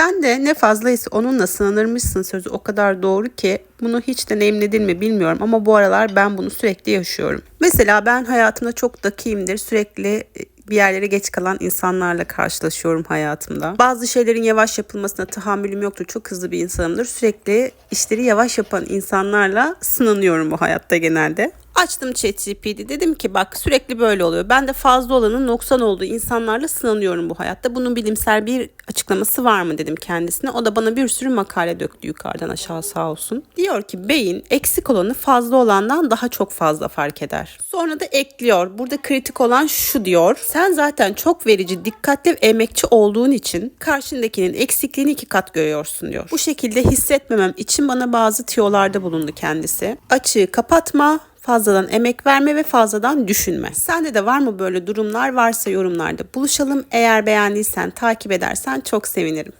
Sen de ne fazlaysa onunla sınanırmışsın sözü o kadar doğru ki bunu hiç deneyimledin mi bilmiyorum ama bu aralar ben bunu sürekli yaşıyorum. Mesela ben hayatımda çok dakiyimdir. Sürekli e, bir yerlere geç kalan insanlarla karşılaşıyorum hayatımda. Bazı şeylerin yavaş yapılmasına tahammülüm yoktur. Çok hızlı bir insanımdır. Sürekli işleri yavaş yapan insanlarla sınanıyorum bu hayatta genelde. Açtım ChatGPT dedim ki bak sürekli böyle oluyor. Ben de fazla olanın noksan olduğu insanlarla sınanıyorum bu hayatta. Bunun bilimsel bir açıklaması var mı dedim kendisine. O da bana bir sürü makale döktü yukarıdan aşağı sağ olsun. Diyor ki beyin eksik olanı fazla olandan daha çok fazla fark eder. Sonra da ekliyor. Burada kritik olan şu diyor. Sen zaten çok verici, dikkatli ve emekçi olduğun için karşındakinin eksikliğini iki kat görüyorsun diyor. Bu şekilde hissetmemem için bana bazı tiyolarda bulundu kendisi. Açığı kapatma, fazladan emek verme ve fazladan düşünme. Sende de var mı böyle durumlar? Varsa yorumlarda buluşalım. Eğer beğendiysen, takip edersen çok sevinirim.